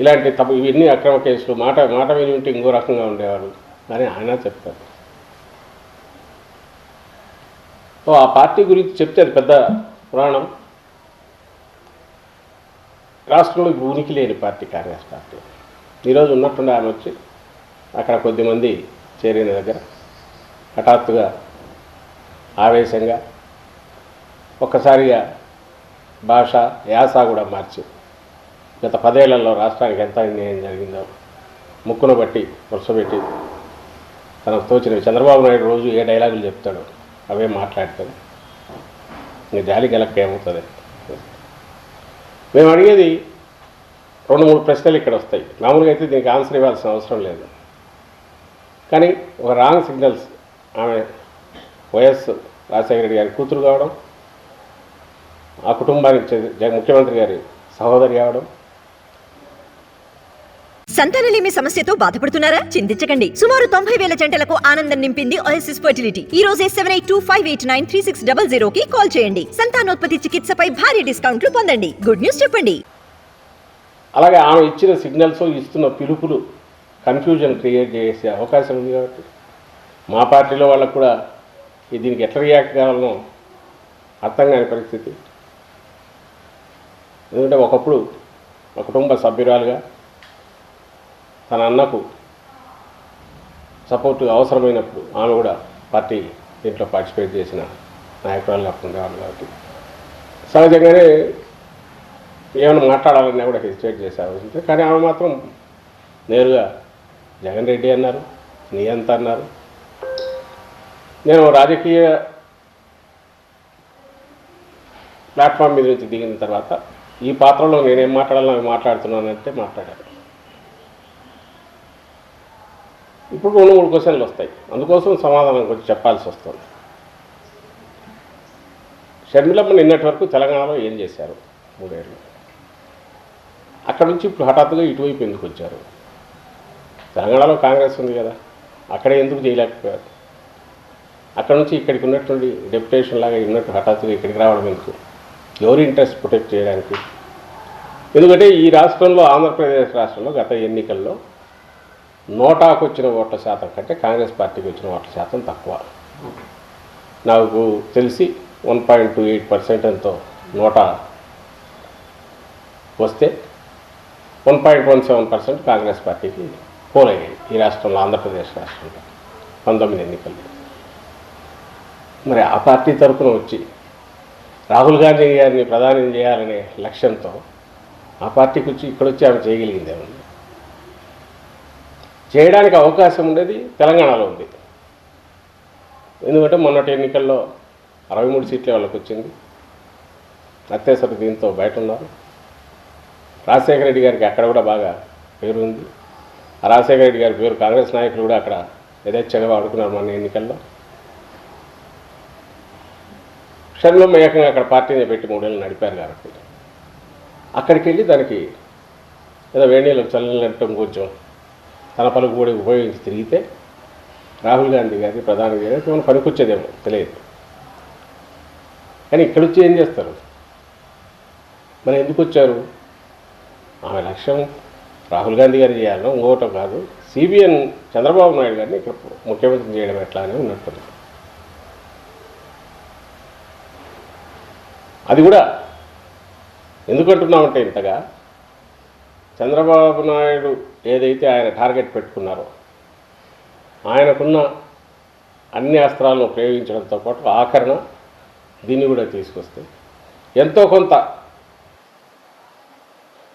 ఇలాంటి తప్పు ఇవన్నీ అక్రమ కేసులు మాట మాట విని ఉంటే ఇంకో రకంగా ఉండేవారు అని ఆయన చెప్తారు. ఓ ఆ పార్టీ గురించి చెప్తే అది పెద్ద పురాణం. రాష్ట్రంలో ఉనికి లేని పార్టీ కాంగ్రెస్ పార్టీ. ఈరోజు ఉన్నట్టుండి ఆమె వచ్చి అక్కడ కొద్దిమంది చేరిన దగ్గర హఠాత్తుగా ఆవేశంగా ఒక్కసారిగా భాష యాస కూడా మార్చింది గత పదేళ్ళలో రాష్ట్రానికి ఎంత అన్యాయం జరిగిందో ముక్కును బట్టి వరుసపెట్టి తనకు తోచినవి చంద్రబాబు నాయుడు రోజు ఏ డైలాగులు చెప్తాడో అవే మాట్లాడతాడు. ఇంకా జాలి గెలక్క ఏమవుతుంది? మేము అడిగేది రెండు మూడు ప్రశ్నలు ఇక్కడ వస్తాయి. మామూలుగా అయితే దీనికి ఆన్సర్ ఇవ్వాల్సిన అవసరం లేదు. కానీ ఒక రాంగ్ సిగ్నల్స్ ఆమె వైఎస్ రాజశేఖర రెడ్డి గారి కూతురు కావడం ఆ కుటుంబానికి ముఖ్యమంత్రి గారి సహోదరి కావడం సంతానలేమి సమస్యతో బాధపడుతున్నారా? చింతించకండి. సుమారు తొంభై వేల జంటలకు ఆనందం నింపింది ఓఎస్ఎస్ ఫర్టిలిటీ ఈ రోజే seven eight two five eight nine three six double zero కి కాల్ చేయండి. సంతానోత్పత్తి చికిత్సపై భారీ డిస్కౌంట్లు పొందండి. గుడ్ న్యూస్ చెప్పండి. అలాగే ఆమె ఇచ్చిన సిగ్నల్స్ ఇస్తున్న పిలుపులు కన్ఫ్యూజన్ క్రియేట్ చేసే అవకాశం ఉంది కాబట్టి మా పార్టీలో వాళ్ళకు కూడా దీనికి ఎట్లా రియాక్ట్ కావాలనో అర్థం కాని పరిస్థితి. ఎందుకంటే ఒకప్పుడు ఒక కుటుంబ సభ్యురాలుగా తన అన్నకు సపోర్ట్ అవసరమైనప్పుడు ఆమె కూడా పార్టీ దీంట్లో పార్టిసిపేట్ చేసిన నాయకురాలు ఉండేవాళ్ళు కాబట్టి. సహజంగానే ఏమైనా మాట్లాడాలన్నా కూడా హెసిటేట్ చేసే అవసరం కానీ ఆమె మాత్రం నేరుగా జగన్ రెడ్డి అన్నారు నీ ఎంత అన్నారు. నేను రాజకీయ ప్లాట్ఫామ్ మీద నుంచి దిగిన తర్వాత ఈ పాత్రలో నేనేం మాట్లాడాలని అవి మాట్లాడుతున్నానంటే మాట్లాడాను ఇప్పుడు రెండు మూడు క్వశ్చన్లు వస్తాయి. అందుకోసం సమాధానం గురించి చెప్పాల్సి వస్తుంది. షర్మిలమ్మ నిన్నటి వరకు తెలంగాణలో ఏం చేశారు? మూడేళ్ళు. అక్కడ నుంచి ఇప్పుడు హఠాత్తుగా ఇటువైపు ఎందుకు వచ్చారు? తెలంగాణలో కాంగ్రెస్ ఉంది కదా అక్కడ ఎందుకు చేయలేకపోయారు? అక్కడ నుంచి ఇక్కడికి ఉన్నటువంటి డెప్యుటేషన్ లాగా ఉన్నట్టు హఠాత్తుగా ఇక్కడికి రావడం ఎందుకు? ఎవరి ఇంట్రెస్ట్ ప్రొటెక్ట్ చేయడానికి? ఎందుకంటే ఈ రాష్ట్రంలో ఆంధ్రప్రదేశ్ రాష్ట్రంలో గత ఎన్నికల్లో నోటాకు వచ్చిన ఓట్ల శాతం కంటే కాంగ్రెస్ పార్టీకి వచ్చిన ఓట్ల శాతం తక్కువ. నాకు తెలిసి one point two eight percent ఎంతో నోటా వస్తే one point one seven percent Congress పార్టీకి పోలయ్యాయి ఈ రాష్ట్రంలో ఆంధ్రప్రదేశ్ రాష్ట్రంలో పంతొమ్మిది ఎన్నికల్లో. మరి ఆ పార్టీ తరఫున వచ్చి రాహుల్ గాంధీ గారిని ప్రధాని చేయాలనే లక్ష్యంతో ఆ పార్టీకి వచ్చి ఇక్కడ వచ్చి ఆమె చేయగలిగింది ఏమన్నా చేయడానికి అవకాశం ఉండేది తెలంగాణలో ఉంది. ఎందుకంటే మొన్నటి ఎన్నికల్లో అరవై మూడు సీట్లే వాళ్ళకి వచ్చింది. అత్యవసర దీంతో బయట ఉన్నారు రాజశేఖర రెడ్డి గారికి అక్కడ కూడా బాగా పేరు ఉంది. రాజశేఖర రెడ్డి గారి పేరు కాంగ్రెస్ నాయకులు కూడా అక్కడ యథేచ్ఛగా వాడుకున్నారు మొన్న ఎన్నికల్లో. షర్మిలమ్మ ఏకంగా అక్కడ పార్టీని పెట్టి మూడేళ్ళు నడిపారు కాబట్టి. అక్కడికి వెళ్ళి దానికి ఏదో వేణీళ్ళు చల్లని కొంచెం తన పలుకు కూడా ఉపయోగించి తిరిగితే రాహుల్ గాంధీ గారి ప్రధాని గారికి మనం పనికొచ్చేదేమో తెలియదు. కానీ ఇక్కడ వచ్చి ఏం చేస్తారు? మరి ఎందుకు వచ్చారు? ఆమె లక్ష్యం రాహుల్ గాంధీ గారు చేయాలనో ఇంకోటం కాదు. సిబిఎన్ చంద్రబాబు నాయుడు గారిని ఇక్కడ ముఖ్యమంత్రి చేయడం ఎట్లా అని ఉన్నట్టుంది అది కూడా ఎందుకంటున్నామంటే ఇంతగా చంద్రబాబు నాయుడు ఏదైతే ఆయన టార్గెట్ పెట్టుకున్నారో ఆయనకున్న అన్ని అస్త్రాలను ప్రయోగించడంతో పాటు ఆఖరణ దీన్ని కూడా తీసుకొస్తే ఎంతో కొంత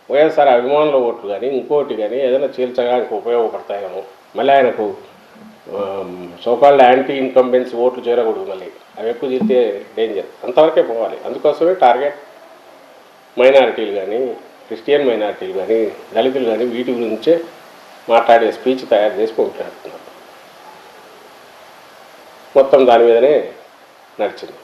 వైఎస్ఆర్ అభిమానుల ఓట్లు కానీ ఇంకోటి కానీ ఏదైనా చీల్చడానికి ఉపయోగపడతాయేమో. మళ్ళీ ఆయనకు సోకాళ్ళ యాంటీ ఇన్కంబెన్సీ ఓట్లు చేరకూడదు మళ్ళీ. అవి ఎక్కువ తీస్తే డేంజర్ అంతవరకే పోవాలి. అందుకోసమే టార్గెట్ మైనారిటీలు కానీ క్రిస్టియన్ మైనార్టీలు కానీ దళితులు కానీ వీటి గురించే మాట్లాడే స్పీచ్ తయారు చేసి పంపిస్తున్నారు మొత్తం దాని మీదనే నడిచింది.